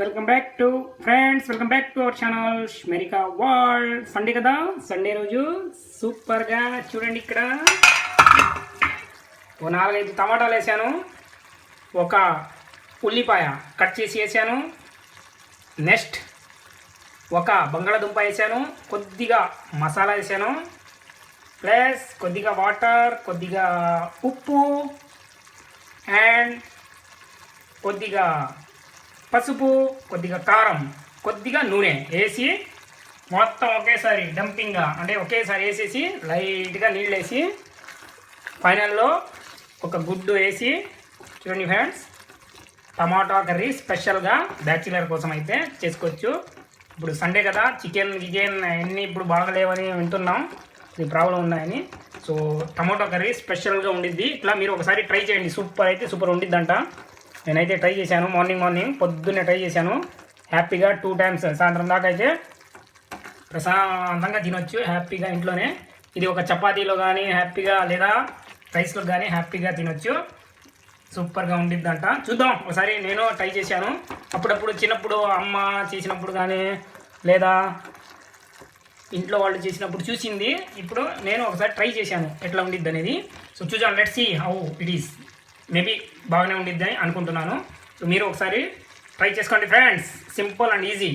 Welcome back to friends welcome back to our channel America world Sunday కదా? Sunday రోజు సూపర్గా చూడండి ఇక్కడ. ఓ నాలుగైదు టమాటాలు వేసాను. ఒక ఉల్లిపాయ కట్ చేసి వేసాను. నెక్స్ట్ ఒక బంగాళదుంప వేసాను. కొద్దిగా మసాలా వేసాను. ప్లస్ కొద్దిగా వాటర్ కొద్దిగా ఉప్పు. అండ్ కొద్దిగా పసుపు కొద్దిగా కారం కొద్దిగా నూనె వేసి మొత్తం ఒకేసారి డంపింగ్గా అంటే ఒకేసారి వేసేసి లైట్గా నీళ్ళు వేసి ఫైనల్లో ఒక గుడ్డు వేసి చూడండి ఫ్రెండ్స్ టమాటా కర్రీ స్పెషల్గా బ్యాచిలర్ కోసం అయితే చేసుకోవచ్చు. ఇప్పుడు సండే కదా చికెన్ గికెన్ అన్నీ ఇప్పుడు బాగలేవని వింటున్నాం. ఇది ప్రాబ్లం ఉన్నాయని. సో టమాటో కర్రీ స్పెషల్గా ఉండిద్ది. ఇట్లా మీరు ఒకసారి ట్రై చేయండి. సూపర్ అయితే సూపర్ ఉండిద్దంట. నేనైతే ట్రై చేశాను. మార్నింగ్ మార్నింగ్ పొద్దున్నే ట్రై చేశాను. హ్యాపీగా టూ టైమ్స్ సాయంత్రం దాకా అయితే ప్రశాంతంగా తినొచ్చు. హ్యాపీగా ఇంట్లోనే. ఇది ఒక చపాతీలో కానీ హ్యాపీగా లేదా రైస్లో కానీ హ్యాపీగా తినొచ్చు. సూపర్గా ఉండిద్దంట. చూద్దాం. ఒకసారి నేను ట్రై చేశాను. అప్పుడప్పుడు చిన్నప్పుడు అమ్మ చేసినప్పుడు కానీ లేదా ఇంట్లో వాళ్ళు చేసినప్పుడు చూసింది. ఇప్పుడు నేను ఒకసారి ట్రై చేశాను. ఎట్లా ఉండిద్ది అనేది సో చూద్దాం. Let see how it is maybe బాగానే ఉండిద్ది అని అనుకుంటున్నాను. సో మీరు ఒకసారి ట్రై చేసుకోండి ఫ్రెండ్స్. Simple and easy.